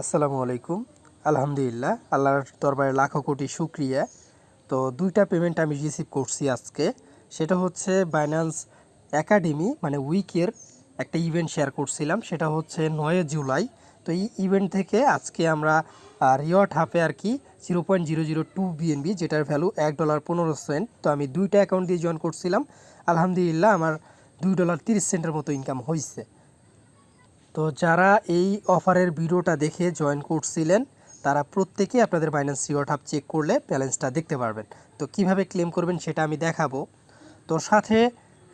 আসসালামু আলাইকুম। আলহামদুলিল্লাহ, আল্লাহর দরবারে লাখো কোটি শুক্রিয়া। তো দুইটা পেমেন্ট আমি রিসিভ করছি আজকে। সেটা হচ্ছে বাইন্যান্স একাডেমি মানে উইকের একটা ইভেন্ট শেয়ার করছিলাম। সেটা হচ্ছে নয় জুলাই। তো এই ইভেন্ট থেকে আজকে আমরা রিওয়ার্ড হাফে আর কি zero point zero zero two BNB যেটার ভ্যালু এক ডলার পনেরো সেন্ট তো আমি দুইটা অ্যাকাউন্ট দিয়ে জয়েন করছিলাম। আলহামদুলিল্লাহ, আমার দুই ডলার তিরিশ সেন্টের মতো ইনকাম হয়েছে তো যারা এই অফারের ভিডিওটা দেখে জয়েন করছিলেন, তারা প্রত্যেকে আপনাদের বাইন্যান্স রিওয়ার্ড হাব চেক করলে ব্যালেন্সটা দেখতে পারবেন। তো কীভাবে ক্লেম করবেন সেটা আমি দেখাবো। তো সাথে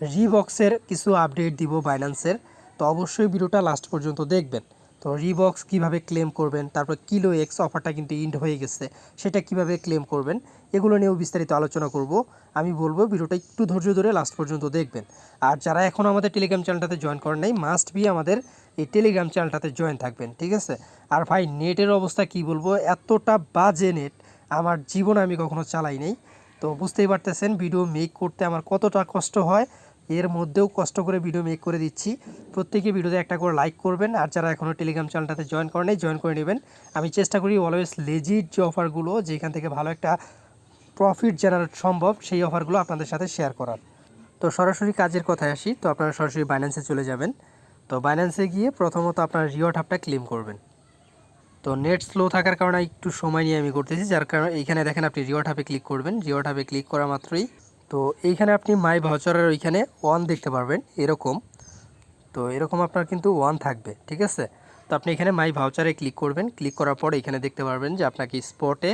রিবক্সের কিছু আপডেট দিব বাইন্যান্সের তো অবশ্যই ভিডিওটা লাস্ট পর্যন্ত দেখবেন। তো রিবক্স কীভাবে ক্লেম করবেন? তারপর কিলো এক্স অফারটা কিন্তু ইন্ড হয়ে গেছে। সেটা কীভাবে ক্লেম করবেন? এগুলো নিয়েও বিস্তারিত আলোচনা করব। আমি বলব ভিডিওটা একটু ধৈর্য ধরে লাস্ট পর্যন্ত দেখবেন। আর যারা এখন আমাদের টেলিগ্রাম চ্যানেলটাতে জয়েন করেন নাই মাস্ট বি আমাদের এই টেলিগ্রাম চ্যানেলটাতে জয়েন থাকবেন, ঠিক আছে? আর ভাই নেটের অবস্থা কি বলব? এতটা বাজে নেট আমার জীবনে আমি কখনো চালাই নাই। তো বুঝতেই পারতেছেন ভিডিও মেক করতে আমার কতটা কষ্ট হয়। এর মধ্যেও কষ্ট করে ভিডিও মেক করে দিচ্ছি। প্রত্যেকে ভিডিওতে একটা করে লাইক করবেন আর যারা এখনও টেলিগ্রাম চ্যানেলটাতে জয়েন করেন জয়েন করে নেবেন। আমি চেষ্টা করি অলওয়েজ লেজিট যে অফারগুলো যেখান থেকে ভালো একটা প্রফিট জেনারেট সম্ভব, সেই অফারগুলো আপনাদের সাথে শেয়ার করার। তো সরাসরি কাজের কথায় আসি, তো আপনারা সরাসরি বাইন্যান্সে চলে যাবেন। তো বাইন্যান্সে গিয়ে প্রথমত আপনার রিওয়ার্ড হাবটা ক্লেম করবেন। তো নেট স্লো থাকার কারণে একটু সময় নিয়ে আমি করতেছি, যার কারণে এইখানে দেখেন আপনি রিওয়ার্ড হাবে ক্লিক করবেন। রিওয়ার্ড হাবে ক্লিক করা মাত্রই তো এইখানে আপনি মাই ভাউচারের ওইখানে ওয়ান দেখতে পারবেন, এরকম। তো এরকম আপনার কিন্তু ওয়ান থাকবে, ঠিক আছে? তো আপনি এখানে মাই ভাউচারে ক্লিক করবেন ক্লিক করার পর এখানে দেখতে পারবেন যে আপনাকে স্পটে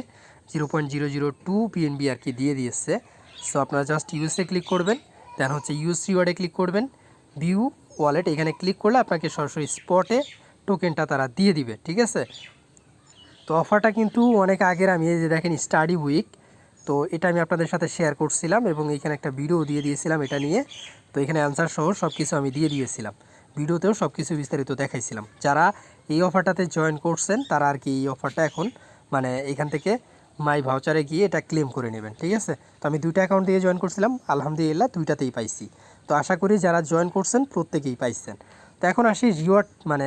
zero point zero zero two PNB আর কি দিয়ে দিয়েছে। সো আপনারা জাস্ট ইউএসএ ক্লিক করবেন দেন হচ্ছে ইউএস রিওয়ার্ডে ক্লিক করবেন ভিউ ওয়ালেট এখানে ক্লিক করলে আপনাকে সরাসরি স্পটে টোকেনটা তারা দিয়ে দিবে, ঠিক আছে? তো অফারটা কিন্তু অনেক আগের, আমি এই যে দেখেন স্টাডি উইক তো এটা আমি আপনাদের সাথে শেয়ার করছিলাম এবং এখানে একটা ভিডিও দিয়ে দিয়েছিলাম এটা নিয়ে। তো এখানে অ্যান্সার সহ সব কিছু আমি দিয়ে দিয়েছিলাম। ভিডিওতেও সব কিছু বিস্তারিত দেখাইছিলাম। যারা এই অফারটাতে জয়েন করছেন, তারা আর কি এই অফারটা এখন মানে এখান থেকে মাই ভাউচারে গিয়ে এটা ক্লেম করে নেবেন, ঠিক আছে? তো আমি দুইটা অ্যাকাউন্ট দিয়ে জয়েন করছিলাম, আলহামদুলিল্লাহ দুইটাতেই পাইছি। তো আশা করি যারা জয়েন করছেন, প্রত্যেকেই পাইছেন। তো এখন আসি রিওয়ার্ড মানে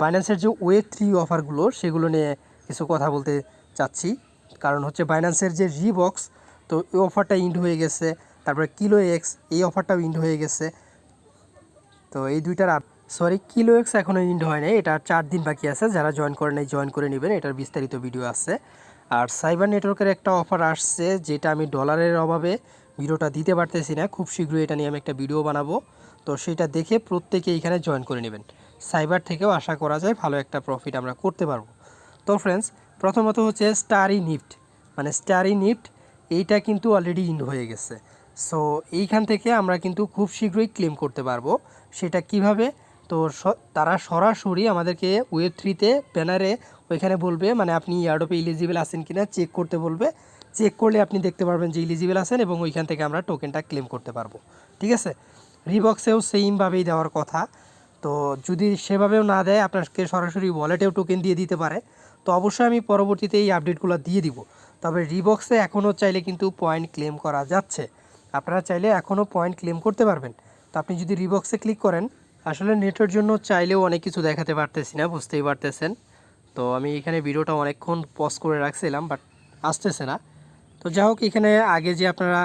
বাইন্যান্সের যে ওয়ে থ্রি অফারগুলো সেগুলো নিয়ে কিছু কথা বলতে চাচ্ছি। কারণ হচ্ছে বাইন্যান্সের যে রিবক্স তো এই অফারটা ইন্ড হয়ে গেছে। তারপরে কিলো এক্স এই অফারটাও ইন্ড হয়ে গেছে। তো এই দুইটার সরি কিলো এক্স এখনও ইন্ড হয় নাই। এটা আর চার দিন বাকি আছে। যারা জয়েন করে নাই জয়েন করে নেবেন। এটার বিস্তারিত ভিডিও আছে। আর সাইবার নেটওয়ার্কের একটা অফার আসছে, যেটা আমি ডলারের অভাবে ভিডিওটা দিতে পারতেছি না। খুব শীঘ্রই এটা নিয়ে আমি একটা ভিডিও বানাবো। তো সেটা দেখে প্রত্যেকে এখানে জয়েন করে নেবেন। সাইবার থেকেও আশা করা যায় ভালো একটা প্রফিট আমরা করতে পারব। তো ফ্রেন্ডস প্রথমত হচ্ছে স্টারি নিফট মানে স্টারি নিফট এইটা কিন্তু অলরেডি ইন হয়ে গেছে। সো এইখান থেকে আমরা কিন্তু খুব শীঘ্রই ক্লেম করতে পারব। সেটা কীভাবে? তো তারা সরাসরি আমাদেরকে ওয়েব থ্রিতে ব্যানারে ওইখানে বলবে মানে আপনি ইয়ারডোপে ইলিজিবল আছেন কিনা চেক করতে বলবে। চেক করলে আপনি দেখতে পারবেন যে ইলিজিবল আছেন এবং ওইখান থেকে আমরা টোকেনটা ক্লেম করতে পারব। ঠিক আছে? রিবক্সেও সেইমভাবেই দেওয়ার কথা। তো যদি সেভাবেও না দেয়, আপনাকে সরাসরি ওয়ালেটেও টোকেন দিয়ে দিতে পারে। তো অবশ্যই আমি পরবর্তীতে এই আপডেটগুলো দিয়ে দিব। তবে রিবক্সে এখনও চাইলে কিন্তু পয়েন্ট ক্লেম করা যাচ্ছে। আপনারা চাইলে এখনও পয়েন্ট ক্লেম করতে পারবেন। তো আপনি যদি রিবক্সে ক্লিক করেন, আসলে নেটের জন্য চাইলেও অনেক কিছু দেখাতে পারতেছি না, বুঝতেই পারতেছেন। তো আমি এখানে ভিডিওটা অনেকক্ষণ পজ করে রাখছিলাম বাট আসতেছে না। তো যাই হোক, এখানে আগে যে আপনারা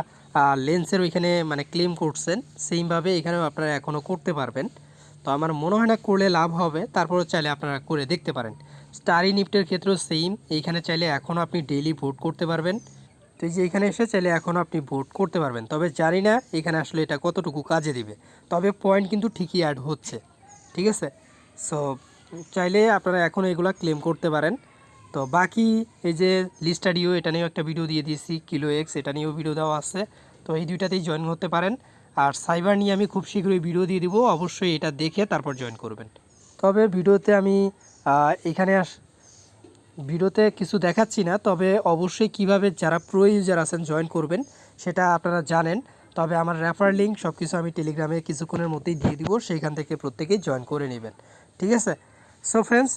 লেন্সের ওইখানে মানে ক্লেম করছেন, সেইমভাবে এখানেও আপনারা এখনও করতে পারবেন। তো আমার মনে হয় না করলে লাভ হবে তারপরে চাইলে আপনারা করে দেখতে পারেন। স্টারি নিফটের ক্ষেত্রেও সেম এইখানে চাইলে এখনও আপনি ডেইলি ভোট করতে পারবেন। তো এই যে এখানে এসে চাইলে এখনও আপনি ভোট করতে পারবেন। তবে জানি না এখানে আসলে এটা কতটুকু কাজে দিবে। তবে পয়েন্ট কিন্তু ঠিকই অ্যাড হচ্ছে। ঠিক আছে? সো চাইলে আপনারা এখন এগুলা ক্লেম করতে পারেন। তো বাকি এই যে লিস্টাডিও এটা নিয়েও একটা ভিডিও দিয়ে দিয়েছি কিলো এক্স এটা নিয়েও ভিডিও দেওয়া আছে। তো এই দুইটাতেই জয়েন করতে পারেন। আর সাইবার নিয়ে আমি খুব শীঘ্রই ভিডিও দিয়ে দিব। অবশ্যই এটা দেখে তারপর জয়েন করবেন। তবে ভিডিওতে আমি এখানে আস ভিডিওতে কিছু দেখাচ্ছি না, তবে অবশ্যই কীভাবে যারা প্রো ইউজার আছেন জয়েন করবেন সেটা আপনারা জানেন। তবে আমার রেফার লিঙ্ক সব কিছু আমি টেলিগ্রামে কিছুক্ষণের মধ্যেই দিয়ে দিব, সেইখান থেকে প্রত্যেকেই জয়েন করে নেবেন। ঠিক আছে? সো ফ্রেন্ডস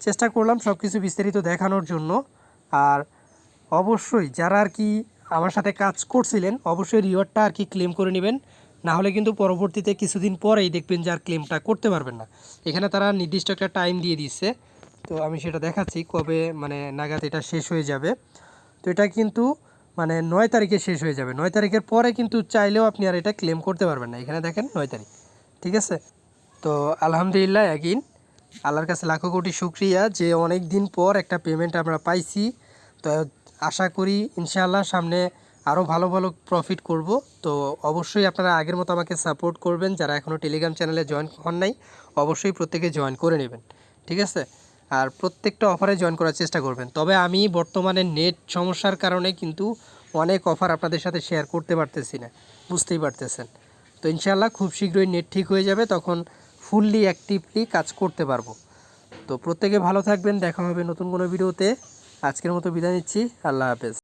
চেষ্টা করলাম সব কিছু বিস্তারিত দেখানোর জন্য। আর অবশ্যই যারা আর কি আমার সাথে কাজ করছিলেন, অবশ্যই রিওয়ার্ডটা আর কি ক্লেম করে নেবেন। না হলে কিন্তু পরবর্তীতে কিছুদিন পরেই দেখবেন যে আর ক্লেমটা করতে পারবেন না। এখানে তারা নির্দিষ্ট একটা টাইম দিয়ে দিচ্ছে তো আমি সেটা দেখাচ্ছি কবে মানে নাগাদ এটা শেষ হয়ে যাবে। তো এটা কিন্তু মানে নয় তারিখে শেষ হয়ে যাবে। নয় তারিখের পরে কিন্তু চাইলেও আপনি আর এটা ক্লেম করতে পারবেন না। এখানে দেখেন নয় তারিখ। ঠিক আছে? তো আলহামদুলিল্লাহ একদিন আল্লাহর কাছে লাখো কোটি শুক্রিয়া যে অনেক দিন পর একটা পেমেন্ট আমরা পাইছি। তো আশা করি ইনশাআল্লাহ সামনে আরও ভালো ভালো প্রফিট করব। তো অবশ্যই আপনারা আগের মতো আমাকে সাপোর্ট করবেন। যারা এখনও টেলিগ্রাম চ্যানেলে জয়েন হন নাই, অবশ্যই প্রত্যেকে জয়েন করে নেবেন। ঠিক আছে? আর প্রত্যেকটা অফারে জয়েন করার চেষ্টা করবেন। তবে আমি বর্তমানে নেট সমস্যার কারণে কিন্তু অনেক অফার আপনাদের সাথে শেয়ার করতে পারতেছি না। বুঝতেই পারতেছেন। তো ইনশাআল্লাহ খুব শীঘ্রই নেট ঠিক হয়ে যাবে। তখন ফুললি অ্যাক্টিভলি কাজ করতে পারব। তো প্রত্যেকে ভালো থাকবেন। দেখা হবে নতুন কোনো ভিডিওতে আজকের মতো বিদায় নিচ্ছি। আল্লাহ হাফেজ।